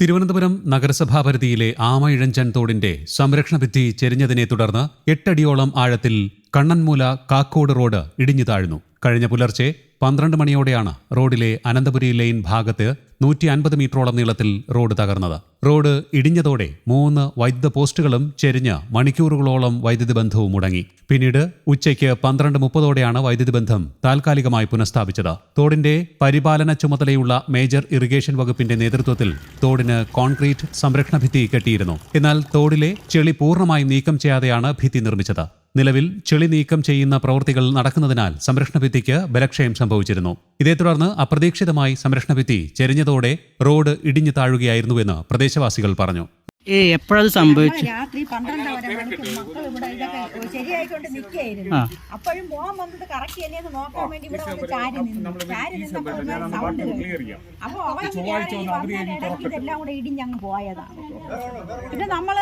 തിരുവനന്തപുരം നഗരസഭാ പരിധിയിലെ ആമയിഴഞ്ചൻ തോടിന്റെ സംരക്ഷണ ഭിത്തി ചെരിഞ്ഞതിനെ തുടർന്ന് എട്ടടിയോളം ആഴത്തിൽ കണ്ണൻമൂല കാക്കോട് റോഡ് ഇടിഞ്ഞു താഴ്ന്നു. കഴിഞ്ഞ പുലർച്ചെ പന്ത്രണ്ട് മണിയോടെയാണ് റോഡിലെ അനന്തപുരി ലൈൻ ഭാഗത്ത് നൂറ്റി അൻപത് മീറ്ററോളം നീളത്തിൽ റോഡ് തകർന്നത്. റോഡ് ഇടിഞ്ഞതോടെ മൂന്ന് വൈദ്യുത പോസ്റ്റുകളും ചെരിഞ്ഞ് മണിക്കൂറുകളോളം വൈദ്യുതി ബന്ധവും മുടങ്ങി. പിന്നീട് ഉച്ചയ്ക്ക് പന്ത്രണ്ട് മുപ്പതോടെയാണ് വൈദ്യുതി ബന്ധം താൽക്കാലികമായി പുനഃസ്ഥാപിച്ചത്. തോടിന്റെ പരിപാലന ചുമതലയുള്ള മേജർ ഇറിഗേഷൻ വകുപ്പിന്റെ നേതൃത്വത്തിൽ തോടിന് കോൺക്രീറ്റ് സംരക്ഷണ ഭിത്തി കെട്ടിയിരുന്നു. എന്നാൽ തോടിലെ ചെളി പൂർണമായും നീക്കം ചെയ്യാതെയാണ് ഭിത്തി നിർമ്മിച്ചത്. നിലവിൽ ചെളി നീക്കം ചെയ്യുന്ന പ്രവൃത്തികൾ നടക്കുന്നതിനാൽ സംരക്ഷണ ഭിത്തിക്ക് ബലക്ഷയം സംഭവിച്ചിരുന്നു. ഇതേ തുടർന്ന് അപ്രതീക്ഷിതമായി സംരക്ഷണ ഭിത്തി ചെരിഞ്ഞതോടെ റോഡ് ഇടിഞ്ഞു താഴുകയായിരുന്നുവെന്ന് പ്രദേശവാസികൾ പറഞ്ഞു. ഏ എപ്പോഴത് സംഭവിച്ചു? രാത്രി പന്ത്രണ്ട് വരെ മണിക്ക് മക്കൾ ഇവിടെ ഇതൊക്കെ ശരിയായിക്കൊണ്ട് നിൽക്കുകയായിരുന്നു. അപ്പോഴും പോകാൻ വന്നത് കറക്റ്റ് നോക്കാൻ വേണ്ടി ഇവിടെ വന്ന് ചാരി നിന്നു. ചാരി നിന്നപ്പോൾ ഒരു സൗണ്ട് കേട്ടു. അപ്പൊ അവൻ ഇങ്ങനെയാണ് ഈ പറഞ്ഞ ഇതെല്ലാം കൂടെ ഇടിഞ്ഞങ്ങ് പോയതാണ്. പിന്നെ നമ്മൾ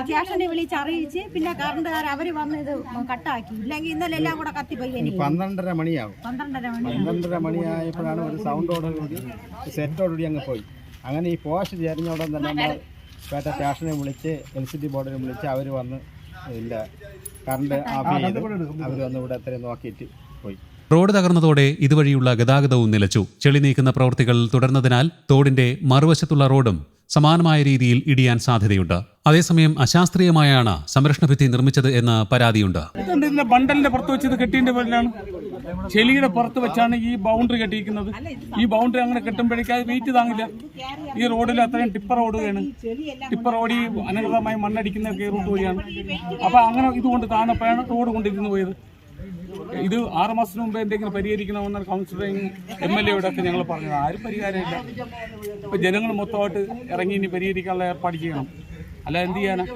സ്റ്റേഷനെ വിളിച്ചറിയിച്ച് പിന്നെ കറണ്ടുകാർ അവർ വന്ന് ഇത് കട്ടാക്കി. ഇല്ലെങ്കിൽ ഇന്നലെ എല്ലാം കൂടെ കത്തിപ്പോയി പന്ത്രണ്ടര മണിയാവും. പന്ത്രണ്ടര മണി. പന്ത്രണ്ടര മണിയായപ്പോഴാണ് ഒരു സൗണ്ടോടുകൂടി സെറ്റോടുകൂടി അങ്ങ് പോയി. അങ്ങനെ ഈ പോസ്റ്റ് ചേരുന്നോടെ തന്നെ നമ്മൾ പേട്ട സ്റ്റേഷനെ വിളിച്ച് എൽ സി ഡി ബോർഡിനെ വിളിച്ച് അവർ വന്ന് ഇല്ല കറണ്ട് ഓഫ് ചെയ്ത് അവർ വന്ന് ഇവിടെ എത്രയും നോക്കിയിട്ട് പോയി. റോഡ് തകർന്നതോടെ ഇതുവഴിയുള്ള ഗതാഗതവും നിലച്ചു. ചെളി നീക്കുന്ന പ്രവൃത്തികൾ തുടർന്നതിനാൽ തോടിന്റെ മറുവശത്തുള്ള റോഡും സമാനമായ രീതിയിൽ ഇടിയാൻ സാധ്യതയുണ്ട്. അതേസമയം അശാസ്ത്രീയമായാണ് സംരക്ഷണ ഭിത്തി നിർമ്മിച്ചത് എന്ന് പരാതിയുണ്ട്. ബണ്ടലിന്റെ പുറത്ത് വെച്ചത് കെട്ടിന്റെ പേരിലാണ്? ചെളിയുടെ പുറത്ത് വെച്ചാണ് ഈ ബൗണ്ടറി കെട്ടിയിരിക്കുന്നത്. ഈ ബൗണ്ടറി അങ്ങനെ കെട്ടുമ്പോഴേക്കും വെയിറ്റ് താങ്ങില്ല. ഈ റോഡിൽ അത്രയും ടിപ്പർ ഓടുകയാണ്. ടിപ്പർ ഓടി അനധികൃതമായി മണ്ണടിക്കുന്ന റൂട്ട് വഴിയാണ്. അപ്പൊ അങ്ങനെ ഇതുകൊണ്ട് താന്നപ്പോഴാണ് റോഡ് കൊണ്ടിരുന്നു പോയത്. ഇത് ആറ് മാസത്തിന് മുമ്പ് എന്തെങ്കിലും പരിഹരിക്കണമെന്ന് കൗൺസിലറിങ് എം എൽ എയോടെ ഒക്കെ ഞങ്ങൾ പറഞ്ഞത്. ആരും പരിഹാരമില്ല. ഇപ്പൊ ജനങ്ങൾ മൊത്തമായിട്ട് ഇറങ്ങി ഇനി പരിഹരിക്കാനുള്ള ഏർപ്പാട് ചെയ്യണം. അല്ല എന്ത് ചെയ്യാനാ?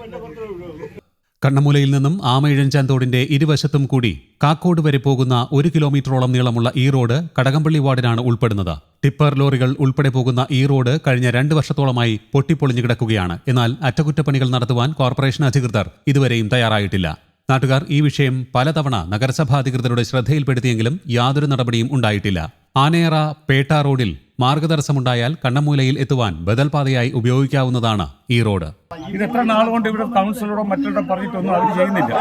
കണ്ണമൂലയിൽ നിന്നും ആമയിഴഞ്ചാന്തോടിന്റെ ഇരുവശത്തും കൂടി കാക്കോട് വരെ പോകുന്ന ഒരു കിലോമീറ്ററോളം നീളമുള്ള ഈ റോഡ് കടകംപള്ളി വാർഡിനാണ് ഉൾപ്പെടുന്നത്. ടിപ്പർ ലോറികൾ ഉൾപ്പെടെ പോകുന്ന ഈ റോഡ് കഴിഞ്ഞ രണ്ട് വർഷത്തോളമായി പൊട്ടിപ്പൊളിഞ്ഞു കിടക്കുകയാണ്. എന്നാൽ അറ്റകുറ്റപ്പണികൾ നടത്തുവാൻ കോർപ്പറേഷൻ അധികൃതർ ഇതുവരെയും തയ്യാറായിട്ടില്ല. നാട്ടുകാർ ഈ വിഷയം പലതവണ നഗരസഭാ അധികൃതരുടെ ശ്രദ്ധയിൽപ്പെടുത്തിയെങ്കിലും യാതൊരു നടപടിയും ഉണ്ടായിട്ടില്ല. ആനയറ പേട്ട റോഡിൽ മാർഗതടസ്സമുണ്ടായാൽ കണ്ണമൂലയിൽ എത്തുവാൻ ബദൽപാതയായി ഉപയോഗിക്കാവുന്നതാണ് ഈ റോഡ്. ഇത് എത്ര നാളുകൊണ്ട് കൊണ്ട് ഇവിടെ കൗൺസിലറോ മറ്റുള്ള പറഞ്ഞിട്ടൊന്നും അവർ ചെയ്യുന്നില്ല.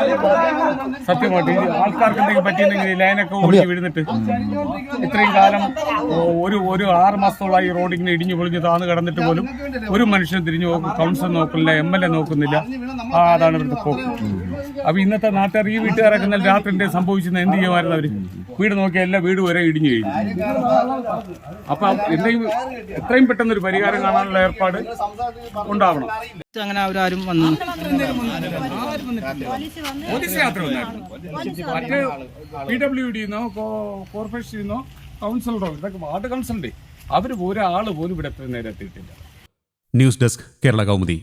സത്യമായിട്ട് ആൾക്കാർക്ക് എന്തെങ്കിലും പറ്റിയില്ലെങ്കിൽ ലൈനൊക്കെ ഒഴിഞ്ഞ് വീഴുന്നിട്ട് ഇത്രയും കാലം ഒരു ഒരു ആറ് മാസത്തോളമായി ഈ റോഡ് ഇങ്ങനെ ഇടിഞ്ഞു പൊളിഞ്ഞ് താന്ന് കിടന്നിട്ട് പോലും ഒരു മനുഷ്യൻ തിരിഞ്ഞു നോക്കും കൗൺസിലർ നോക്കുന്നില്ല എം എൽ എ നോക്കുന്നില്ല. ആ അതാണ് ഇവിടുത്തെ പോക്ക്. അപ്പൊ ഇന്നത്തെ നാട്ടുകാർ ഈ വീട്ടുകാരൊക്കെ ഇന്നലെ രാത്രി എന്തെങ്കിലും സംഭവിച്ചെന്ന് എന്ത് ചെയ്യുമായിരുന്നു അവർ? വീട് നോക്കിയ എല്ലാ വീട് വരെ ഇടിഞ്ഞു കഴിഞ്ഞു അപ്പൊ എന്തെങ്കിലും എത്രയും പെട്ടെന്ന് ഒരു പരിഹാരം കാണാനുള്ള ഏർപ്പാട് ഉണ്ടാവണം. അങ്ങനെ അവരാരും വന്നു. പോലീസ് യാത്ര വന്നായിരുന്നു. മറ്റേ പി ഡബ്ല്യു ഡിന്നോ കോർപ്പറേഷനിന്നോ കൗൺസിലറോ ഇതൊക്കെ വാർഡ് കൗൺസിലുണ്ട് അവർ ഒരാൾ പോലും ഇവിടെ നേരെ നേരം എത്തിയിട്ടില്ല. News desk Kerala Kaumudi.